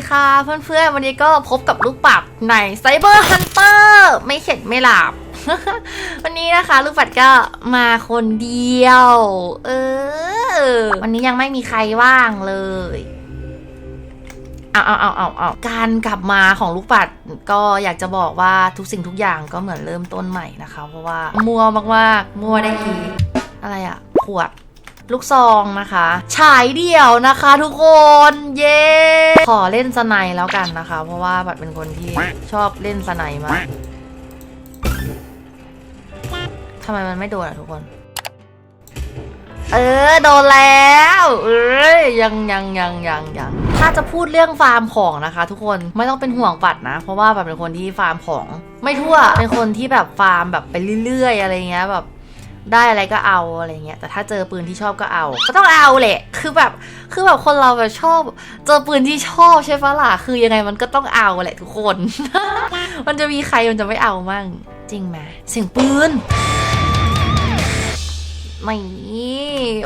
สวัสดีค่ะเพื่อนๆ วันนี้ก็พบกับลูกปัดในไซเบอร์ฮันเตอร์ไม่เข็ดไม่หลับ วันนี้นะคะ ลูกปัดก็มาคนเดียว เออ วันนี้ยังไม่มีใครว่างเลยเอาเอาเอาเอาเอาการกลับมาของลูกปัดก็อยากจะบอกว่าทุกสิ่งทุกอย่างก็เหมือนเริ่มต้นใหม่นะคะ เพราะว่ามัวมากๆมัวได้อีอะไรอะขวด ลูกซองนะคะ ฉายเดี่ยวนะคะทุกคนเย้ขอเล่นสไนแล้วกันนะคะ เพราะว่าบัดเป็นคนที่ชอบเล่นสไนมากทำไมมันไม่โดนอะทุกคน เออโดนแล้ว เอ้ยยังยังยังยังยังถ้าจะพูดเรื่องฟาร์มของนะคะ ทุกคนไม่ต้องเป็นห่วงปัดนะ เพราะว่าแบบเป็นคนที่ฟาร์มของ ไม่ทั่วเป็นคนที่แบบฟาร์มแบบไปเรื่อยๆ อะไรเงี้ยแบบ ได้อะไรก็เอาอะไรเงี้ย แต่ถ้าเจอปืนที่ชอบก็เอา ก็ต้องเอาแหละ คือแบบ คือแบบคนเราแบบชอบ เจอปืนที่ชอบใช่ปะล่ะ คือยังไงมันก็ต้องเอาแหละทุกคน มันจะมีใครมันจะไม่เอามั่ง จริงไหมเสียงปืนไม่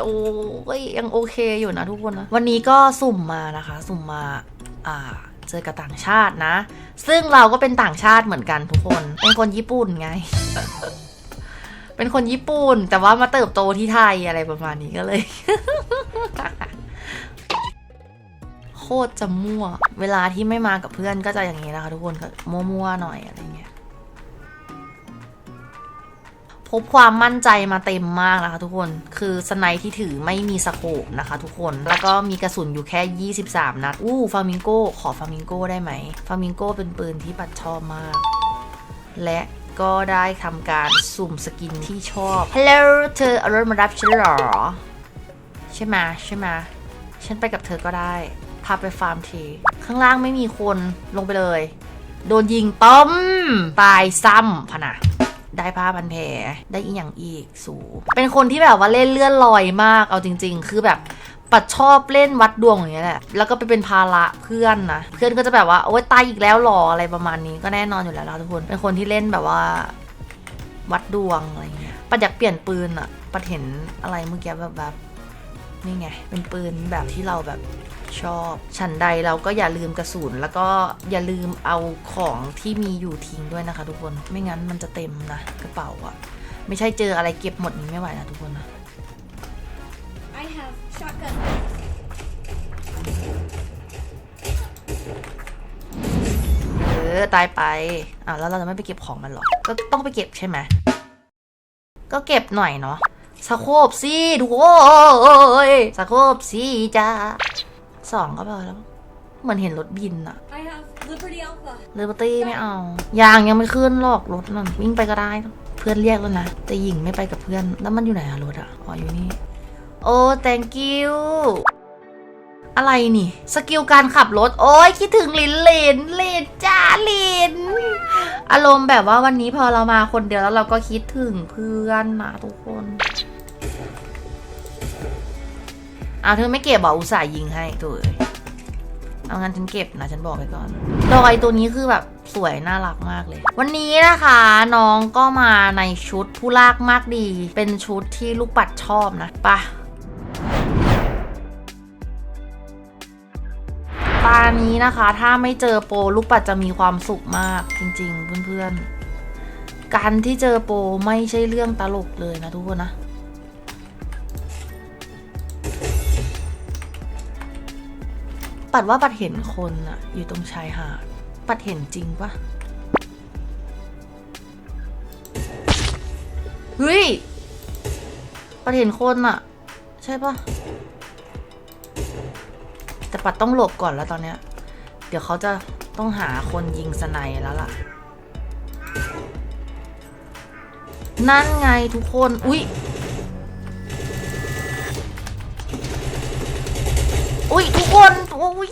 โอ้ยยังโอเคอยู่นะทุกคนนะ วันนี้ก็สุ่มมานะคะ สุ่มมา อ่าเจอกับต่างชาตินะ ซึ่งเราก็เป็นต่างชาติเหมือนกันทุกคน เป็นคนญี่ปุ่นไง เป็นคนญี่ปุ่น แต่ว่ามาเติบโตที่ไทยอะไรประมาณนี้ก็เลย โคตรจะมั่ว เวลาที่ไม่มากับเพื่อนก็จะอย่างนี้นะคะทุกคนก็มั่วๆหน่อยอะไรเงี้ยพบความมั่นใจมาเต็มมากนะคะทุกคน คือสไนที่ถือไม่มีสโคปนะคะทุกคน แล้วก็มีกระสุนอยู่แค่ 23 นัด อู้ฟามิงโก้ ขอฟามิงโก้ได้ไหม ฟามิงโก้เป็นปืนที่ปัดชอบมาก และ ก็ได้ทำการสุ่มสกินที่ชอบฮัลโหลเธอเอารถมารับฉันหรอ ใช่ไหมใช่ไหมฉันไปกับเธอก็ได้ พาไปฟาร์มที ข้างล่างไม่มีคนลงไปเลย โดนยิงต้มตายซ้ำพะนะได้ผ้าพันแผลได้อีกอย่างอีกสู เป็นคนที่แบบว่าเล่นเลื่อนลอยมากเอาจริง ๆ คือแบบ ปัดชอบเล่นวัดดวงอย่างเงี้ยแหละ แล้วก็ไปเป็นภาระเพื่อนนะ เพื่อนก็จะแบบว่าโอ๊ยตายอีกแล้วหรออะไรประมาณนี้ก็แน่นอนอยู่แล้วนะทุกคน เป็นคนที่เล่นแบบว่า วัดดวงอะไรเงี้ย ปัดอยากเปลี่ยนปืนอะปัดเห็นอะไรเมื่อกี้แบบแบบนี่ไง เป็นปืนแบบที่เราแบบชอบ ฉันใดเราก็อย่าลืมกระสุนแล้วก็อย่าลืมเอาของที่มีอยู่ทิ้งด้วยนะคะ ทุกคน ไม่งั้นมันจะเต็มนะกระเป๋าอะไม่ใช่เจออะไรเก็บหมดนี้ไม่ไหวนะทุกคนนะ have shotgun. เออตายไปอ่าวแล้วเราจะไม่ไปเก็บของมันเหรอ ก็ต้องไปเก็บใช่ไหม ก็เก็บหน่อยเนาะสะโคบสิทุกคนสะโคบสิจ้าสองก็พอแล้วเหมือนเห็นรถบินอะ I have Liberty Alpha. เลเบอร์ตี้ไม่เอา ยางยังไม่ขึ้นหรอกรถนั่นวิ่งไปก็ได้ เพื่อนเรียกแล้วนะ แต่หญิงไม่ไปกับเพื่อน แล้วมันอยู่ไหนอะรถอะอ๋ออยู่นี่ โอ้ thank you อะไรนี่ สกิลการขับรถ โอ้ยคิดถึงลินลินลินจ้าลิน อารมณ์แบบว่าวันนี้พอเรามาคนเดียวแล้วเราก็คิดถึงเพื่อนนะทุกคนเอะเธอไม่เก็บบอกอุตส่าห์ยิงให้ตัวเอยเอางั้นฉันเก็บนะฉันบอกไปก่อนดอยตัวนี้คือแบบสวยน่ารักมากเลย วันนี้นะคะน้องก็มาในชุดผู้ลากมากดี เป็นชุดที่ลูกปัดชอบนะปะ ตานี้นะคะ ถ้าไม่เจอโปรลูกปัดจะมีความสุขมากจริงๆ เพื่อนๆ การที่เจอโปรไม่ใช่เรื่องตลกเลยนะทุกคนนะ ปัดว่าปัดเห็นคนอะอยู่ตรงชายหาด ปัดเห็นจริงปะเฮ้ยปัดเห็นคนอะใช่ปะ แต่ปัดต้องหลบก่อนแล้วตอนเนี้ย เดี๋ยวเขาจะต้องหาคนยิงสไนแล้วล่ะ นั่นไงทุกคน อุ๊ยอุ้ยทุกคนโอ้ย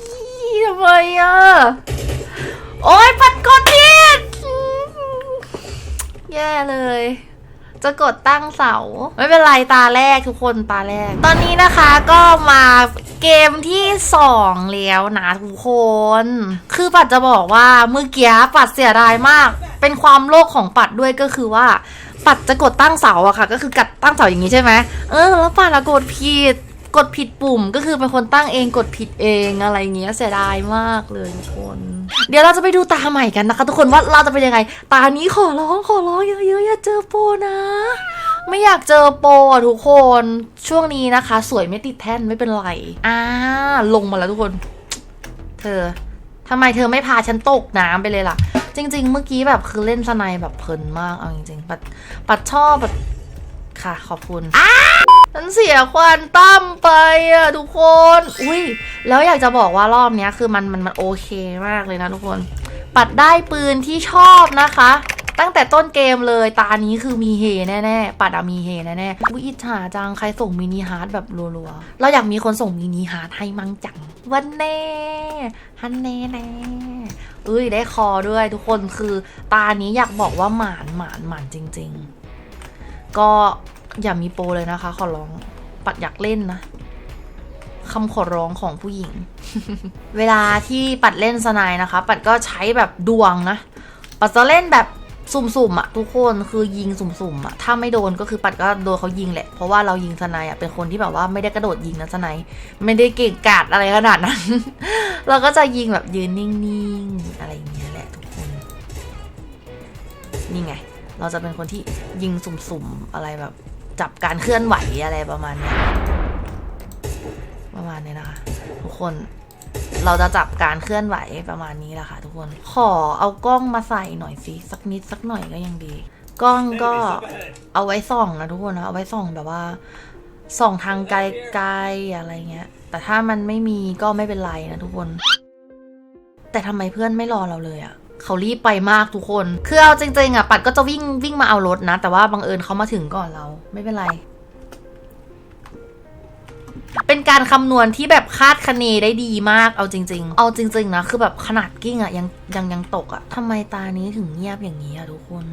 ทำไมอะ โอ้ยปัดกดผิดแย่เลยจะกดตั้งเสา ไม่เป็นไรตาแรกทุกคนตาแรก ตอนนี้นะคะก็มา เกมที่สองแล้วนะทุกคน คือปัดจะบอกว่าเมื่อกี้ปัดเสียดายมาก เป็นความโลภของปัดด้วยก็คือว่า ปัดจะกดตั้งเสาอะค่ะ ก็คือกัดตั้งเสาอย่างนี้ใช่ไหมเออแล้วปัดอะกดผิดกดผิดปุ่มก็คือเป็นคนตั้งเองกดผิดเองอะไรเงี้ยเสียดายมากเลยทุกคน เดี๋ยวเราจะไปดูตาใหม่กันนะคะ ทุกคนว่าเราจะเป็นยังไง ตานี้ขอร้องขอร้องเยอะๆอย่าเจอโปนะ ไม่อยากเจอโปรอะทุกคนช่วงนี้นะคะ สวยไม่ติดแท่นไม่เป็นไรอ่าลงมาแล้วทุกคน เธอทำไมเธอไม่พาฉันตกน้ำไปเลยล่ะ จริง ๆ เมื่อกี้แบบคือเล่นสไนแบบเพลินมากเอาจริงๆปัดปัดชอบแบบค่ะขอบคุณฉันเสียควันตั้มไปอะทุกคน อุ้ยแล้วอยากจะบอกว่ารอบนี้คือมันมันมันโอเคมากเลยนะทุกคน ปัดได้ปืนที่ชอบนะคะ ตั้งแต่ต้นเกมเลย ตานี้คือมีเฮแน่ๆปัดอะมีเฮแน่ๆอุ๊ยอิจฉาจังใครส่งมินิฮาร์ดแบบรัวๆ เราอยากมีคนส่งมินิฮาร์ดให้มั่งจัง วันแน่ฮันแน่แน่เอ้ยได้คอด้วยทุกคนคือตานี้อยากบอกว่าหมานหมานหมานจริง ๆ ก็อย่ามีโปรเลยนะคะ ขอร้องปัดอยากเล่นนะคำขอร้องของผู้หญิง เวลาที่ปัดเล่นสไนด์นะคะ ปัดก็ใช้แบบดวงนะ ปัดจะเล่นแบบ สุ่มๆอะทุกคนคือยิงสุ่มๆอะถ้าไม่โดนก็คือปัดก็โดนเขายิงแหละ เพราะว่าเรายิงสไนด์อะเป็นคนที่แบบว่าไม่ได้กระโดดยิงนะสไนด์ไม่ได้เก่งกาจอะไรขนาดนั้น เราก็จะยิงแบบยืนนิ่งๆอะไรอย่างเงี้ยแหละทุกคนนี่ไง เราจะเป็นคนที่ยิงสุ่มๆอะไรแบบ จับการเคลื่อนไหวอะไรประมาณเนี้ยประมาณนี้นะคะ ทุกคน เราจะจับการเคลื่อนไหวประมาณนี้แหละค่ะทุกคน ขอเอากล้องมาใส่หน่อยสิสักนิดสักหน่อยก็ยังดี กล้องก็เอาไว้ส่องนะทุกคนนะเอาไว้ส่องแบบว่าส่องทางไกลๆอะไรเงี้ย แต่ถ้ามันไม่มีก็ไม่เป็นไรนะทุกคน แต่ทำไมเพื่อนไม่รอเราเลยอะ่ะเขารีบไปมากทุกคน คือเอาจริงๆอะปัดก็จะวิ่งวิ่งมาเอารถนะ แต่ว่าบังเอิญเขามาถึงก่อนเรา ไม่เป็นไร เป็นการคำนวณที่แบบคาดคะเนได้ดีมาก เอาจริง ๆ เอาจริง ๆ นะ คือแบบขนาดกิ้งอะยังยังยังตกอะทำไมตานี้ถึงเงียบอย่างนี้อะทุกคน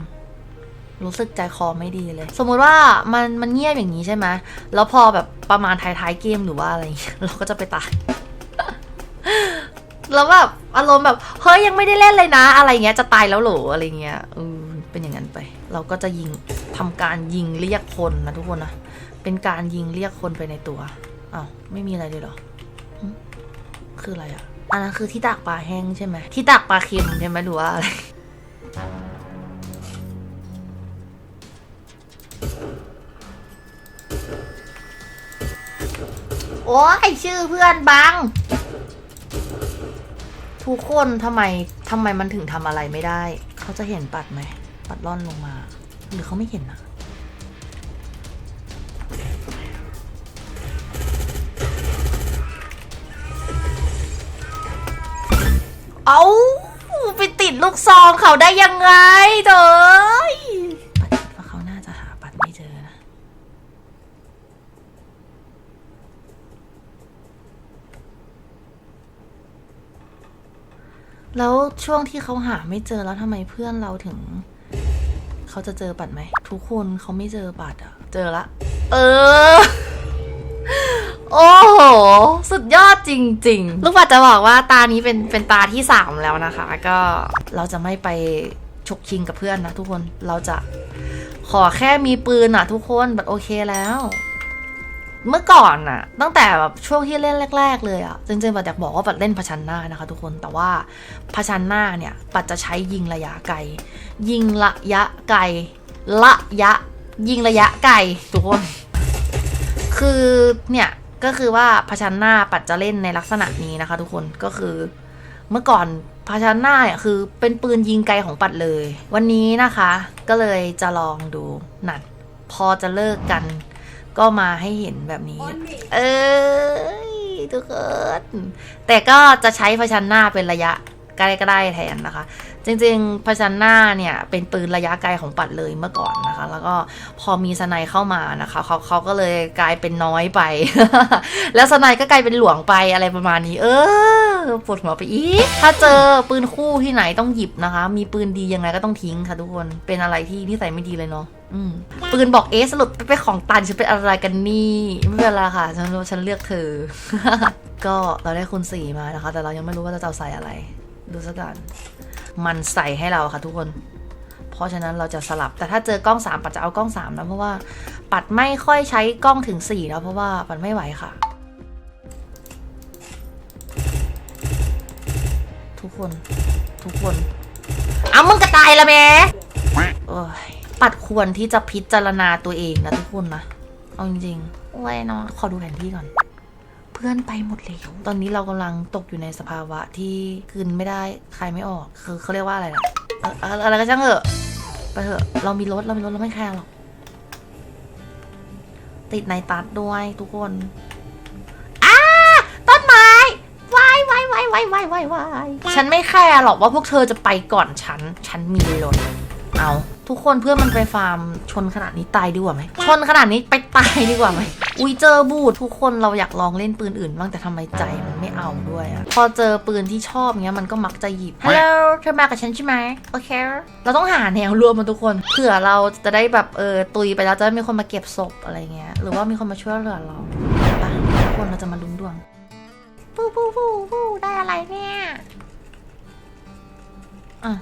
รู้สึกใจคอไม่ดีเลย สมมุติว่ามันมันเงียบอย่างนี้ใช่ไหมแล้วพอแบบประมาณท้ายๆเกมหรือว่าอะไรเงี้ยเราก็จะไปตาย แล้วแบบอารมณ์แบบเฮ้ยยังไม่ได้เล่นเลยนะ อะไรเงี้ยจะตายแล้วหรออะไรเงี้ยเออเป็นอย่างนั้นไป เราก็จะยิงทำการยิงเรียกคนนะทุกคนนะเป็นการยิงเรียกคนไปในตัว อ้าวไม่มีอะไรเลยเหรอคืออะไรอะ อันนั้นคือที่ตากปลาแห้งใช่ไหม ที่ตากปลาเค็มใช่ไหมหรือว่าอะไร โอ้ยชื่อเพื่อนบัง ทุกคนทำไมทำไมมันถึงทำอะไรไม่ได้ เขาจะเห็นปัดไหม ปัดล่อนลงมา หรือเขาไม่เห็นนะ ลูกซองเขาได้ยังไงเถอยปัดว่าเขาน่าจะหาปัดไม่เจอนะแล้วช่วงที่เขาหาไม่เจอแล้วทำไมเพื่อนเราถึง เขาจะเจอปัดไหม ทุกคนเขาไม่เจอปัดอะเจอละ เออ โอ้โห สุดยอดจริง ๆ ลูกปัดจะบอกว่าตานี้เป็นเป็นตาที่สามแล้วนะคะ ก็เราจะไม่ไปฉกชิงกับเพื่อนนะทุกคนเราจะขอแค่มีปืนอะทุกคนบัดโอเคแล้ว เมื่อก่อนน่ะตั้งแต่แบบช่วงที่เล่นแรก ๆ เลยอะจริงๆปัดอยากบอกว่าปัดเล่นพชันหน้านะคะ ทุกคนแต่ว่าพชันหน้าเนี่ยปัดจะใช้ยิงระยะไกล ยิงระยะไกลระยะ ยิงระยะไกลทุกคน คือเนี่ย ก็คือว่าพชันหน้าปัดจะเล่นในลักษณะนี้นะคะ ทุกคนก็คือ เมื่อก่อนพชันหน้าเนี่ยคือเป็นปืนยิงไกลของปัดเลย วันนี้นะคะ ก็เลยจะลองดูนั่นพอจะเลิกกัน ก็มาให้เห็นแบบนี้ เอ้ยทุกคนแต่ก็จะใช้พชันหน้าเป็นระยะใกล้ก็ได้แทนนะคะ จริงๆพชันหน้าเนี่ยเป็นปืนระยะไกลของปัดเลยเมื่อก่อนนะคะ แล้วก็พอมีสไนเข้ามานะคะเขาเขาก็เลยกลายเป็นน้อยไป แล้วสไนก็กลายเป็นหลวงไปอะไรประมาณนี้ เออปวดหัวไปอีก ถ้าเจอปืนคู่ที่ไหนต้องหยิบนะคะ มีปืนดียังไงก็ต้องทิ้งค่ะทุกคนเป็นอะไรที่นิสัยไม่ดีเลยเนาะปืนบอกเอสรุปเป็นของตันฉันเป็นอะไรกันนี่ไม่เป็นไรค่ะฉันฉันเลือกเธอ ก็เราได้คุณสี่มานะคะ แต่เรายังไม่รู้ว่าจะเอาใส่อะไร ดูสักก่อน มันใส่ให้เราค่ะทุกคน เพราะฉะนั้นเราจะสลับ แต่ถ้าเจอกล้อง 3 ปัดจะเอากล้อง3นะเพราะว่าปัดไม่ค่อยใช้กล้องถึง4แล้วเพราะว่าปัดไม่ไหวค่ะ ทุกคน ทุกคนเอามึงกระตายละแม่ปัดควรที่จะพิจารณาตัวเองนะทุกคนนะ เอาจริงๆว้ยนอนขอดูแผนที่ก่อน พื่อนไปหมดแล้วตอนนี้เรากำลังตกอยู่ในสภาวะที่กลืนไม่ได้คายไม่ออก คือเขาเรียกว่าอะไรล่ะเอ่ออะไรก็ช่างเถอะไปเถอะเรามีรถเรามีรถเราไม่แคร์หรอกติดในตัดด้วยทุกคนอ้าต้นไม้วายวายวายวายวายวายวายฉันไม่แคร์หรอกว่าพวกเธอจะไปก่อนฉัน ฉันมีรถ เอาทุกคนเพื่อนมันไปฟาร์มชนขนาดนี้ตายดีกว่าไหมชนขนาดนี้ไปตายดีกว่าไหมอุ้ยเจอบูดทุกคนเราอยากลองเล่นปืนอื่นบ้างแต่ทำไมใจมันไม่เอาด้วยอะพอเจอปืนที่ชอบเงี้ยมันก็มักจะหยิบฮัลโหลเธอมากับฉันใช่ไหมโอเค เราต้องหาแนวรวมมันทุกคนเผื่อเราจะได้แบบเออตุยไปแล้วจะได้มีคนมาเก็บศพอะไรเงี้ยหรือว่ามีคนมาช่วยเหลือเราไปทุกคนเราจะมาลุ้นดวงปูปูปูปูได้อะไรเนี่ยอะ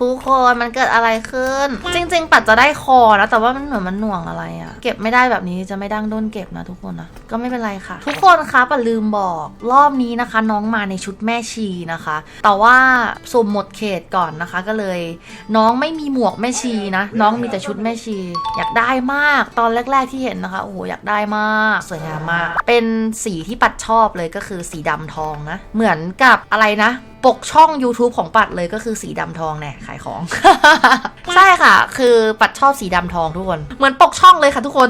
ทุกคนมันเกิดอะไรขึ้น จริง ๆ ปัดจะได้คอนะแต่ว่ามันเหมือนมันหน่วงอะไรอะเก็บไม่ได้แบบนี้จะไม่ดั้งด้นเก็บนะทุกคนนะก็ไม่เป็นไรค่ะ ทุกคนคะปัดลืมบอกรอบนี้นะคะ น้องมาในชุดแม่ชีนะคะ แต่ว่าสุ่มหมดเขตก่อนนะคะ ก็เลย น้องไม่มีหมวกแม่ชีนะ น้องมีแต่ชุดแม่ชี อยากได้มากตอนแรก ๆที่เห็นนะคะโอ้โหอยากได้มากสวยงามมาก เป็นสีที่ปัดชอบเลยก็คือสีดำทองนะ เหมือนกับอะไรนะ ปกช่อง YouTube ของปัดเลยก็คือสีดำทองแน่ขายของ ใช่ค่ะ คือปัดชอบสีดำทองทุกคน เหมือนปกช่องเลยค่ะทุกคน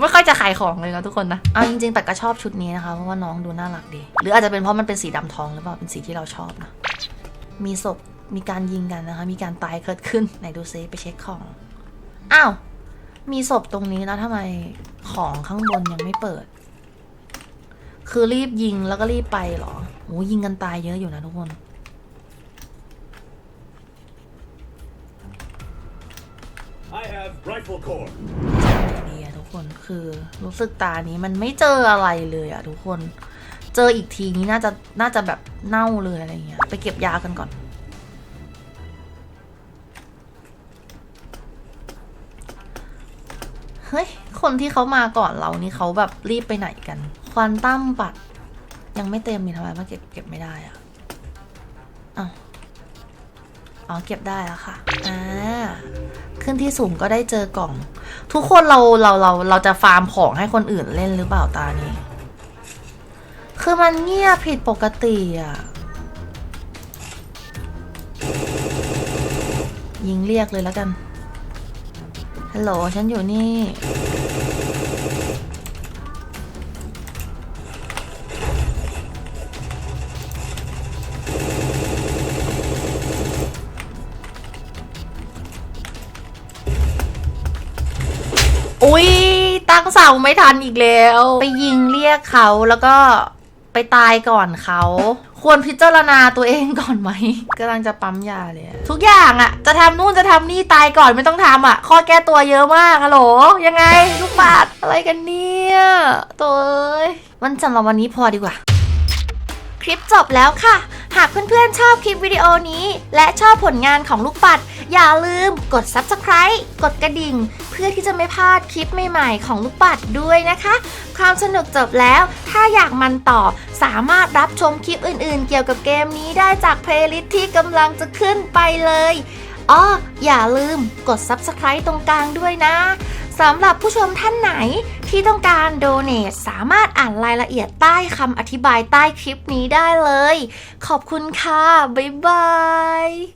ไม่ค่อยจะขายของเลยนะทุกคนนะเอาจริงๆปัดก็ชอบชุดนี้นะคะเพราะว่าน้องดูน่ารักดี หรืออาจจะเป็นเพราะมันเป็นสีดำทองหรือเปล่าเป็นสีที่เราชอบนะมีศพมีการยิงกันนะคะ มีการตายเกิดขึ้นไหนดูซิไปเช็คของอ้าวมีศพตรงนี้แล้วทำไมของข้างบนยังไม่เปิด คือรีบยิงแล้วก็รีบไปหรอ โหยิงกันตายเยอะอยู่นะทุกคน I have rifle core. ดีอะทุกคนคือรู้สึกตานี้มันไม่เจออะไรเลยอะทุกคน เจออีกทีนี้น่าจะน่าจะแบบเน่าเลยอะไรเงี้ยไปเก็บยากันก่อน เฮ้ย คนที่เขามาก่อนเรานี่เขาแบบรีบไปไหนกัน ควอนตั้มปัด ยังไม่เต็มมีทำไมมาเก็บเก็บไม่ได้อะอ้าวอ๋อเก็บได้แล้วค่ะอ่าขึ้นที่สูงก็ได้เจอกล่อง ทุกคนเราเราเราเราจะฟาร์มของให้คนอื่นเล่นหรือเปล่าตานี้ คือมันเงียบผิดปกติอะ ยิงเรียกเลยแล้วกัน ฮัลโหล ฉันอยู่นี่ เสาไม่ทันอีกแล้ว ไปยิงเรียกเขาแล้วก็ไปตายก่อนเขา ควรพิจารณาตัวเองก่อนไหมกำลังจะปั๊มยาเลย ทุกอย่างอะจะทำนู่นจะทำนี่ตายก่อนไม่ต้องทำอะข้อแก้ตัวเยอะมากฮัลโหลยังไง ลูกบาศก์อะไรกันเนี่ยตัวเอ้ยวันสำหรับวันนี้พอดีกว่า คลิปจบแล้วค่ะ หากเพื่อนๆชอบคลิปวิดีโอนี้ และชอบผลงานของลูกปัด อย่าลืมกด Subscribe กดกระดิ่ง เพื่อที่จะไม่พลาดคลิปใหม่ๆ ของลูกปัดด้วยนะคะ ความสนุกจบแล้ว ถ้าอยากมันต่อสามารถรับชมคลิปอื่นๆ เกี่ยวกับเกมนี้ได้จากเพลย์ลิสต์ที่กำลังจะขึ้นไปเลยอ้ออย่าลืมกด Subscribe ตรงกลางด้วยนะ สำหรับผู้ชมท่านไหนที่ต้องการโดเน a สามารถอ่านรายละเอียดใต้คำอธิบายใต้คลิปนี้ได้เลย ขอบคุณค่ะ บ๊ายบาย